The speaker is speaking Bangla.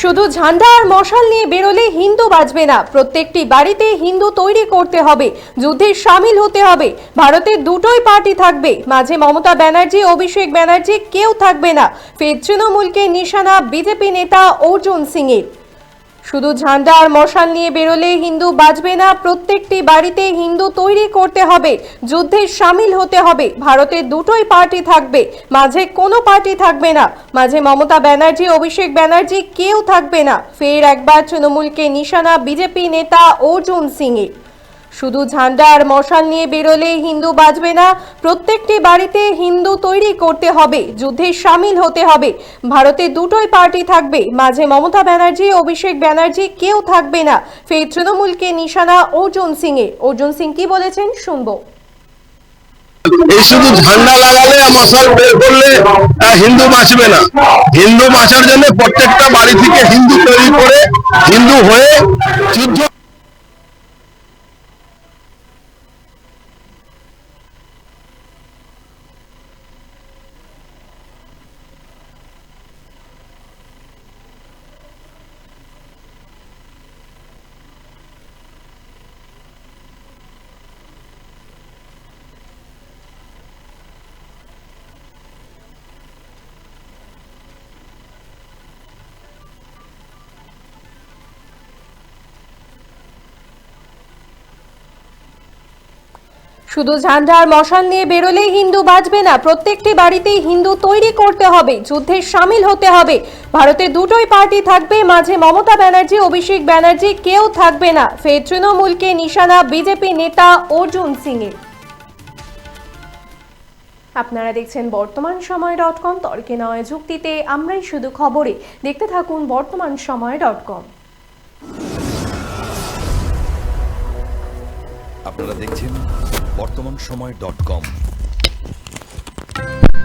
শুধু ঝান্ডা আর মশাল নিয়ে বেরোলে হিন্দু বাঁচবে না। প্রত্যেকটি বাড়িতে হিন্দু তৈরি করতে হবে, যুদ্ধে সামিল হতে হবে। ভারতের দুটোই পার্টি থাকবে। মাঝে মমতা ব্যানার্জি, অভিষেক ব্যানার্জি কেউ থাকবে না। ফের তৃণমূলকে নিশানা বিজেপি নেতা অর্জুন সিং এর শুধু ঝান্ডা আর মশাল নিয়ে বেরোলে হিন্দু বাঁচবে না, প্রত্যেকটি বাড়িতে হিন্দু তৈরি করতে হবে, যুদ্ধে সামিল হতে হবে, ভারতে দুটোই পার্টি থাকবে, মাঝে কোনো পার্টি থাকবে না, মাঝে মমতা ব্যানার্জি, অভিষেক ব্যানার্জি কেউ থাকবে না, ফের একবার তৃণমূলকে নিশানা বিজেপি নেতা অর্জুন সিংয়ে শুধু ঝান্ডা আর মশাল নিয়ে বেরোলে হিন্দু বাঁচবে না, প্রত্যেকটি বাড়িতে হিন্দু তৈরি করতে হবে, যুদ্ধে সামিল হতে হবে। ভারতে দুটোই পার্টি থাকবে, মাঝে মমতা ব্যানার্জি, অভিষেক ব্যানার্জি, কেউ থাকবে না। ফের তৃণমূলকে নিশানা অর্জুন সিং এর অর্জুন সিং কি বলেছেন শুনব। এই শুধু ঝান্ডা লাগালে মশাল বের করলে হিন্দু বাঁচবে না। হিন্দু বাঁচার জন্য প্রত্যেকটা বাড়ি থেকে হিন্দু তৈরি করে, হিন্দু হয়ে যুদ্ধ শুধু ঝান্ডা আর মশাল নিয়ে বেরোলেই হিন্দু বাঁচবে না, প্রত্যেকটি বাড়িতেই হিন্দু তৈরি করতে হবে, যুদ্ধে সামিল হতে হবে। ভারতে দুটোই পার্টি থাকবে, মাঝে মমতা ব্যানার্জি, অভিষেক ব্যানার্জি, কেউ থাকবে না। ফের তৃণমূলকে নিশানা বিজেপি নেতা অর্জুন সিং এর আপনারা দেখছেন বর্তমান সময় ডট কম, তর্কে নয় যুক্তিতে, আমরাই শুধু খবরে। দেখতে থাকুন বর্তমান সময় ডট কম। আপনারা দেখছেন বর্তমান সময় ডট কম।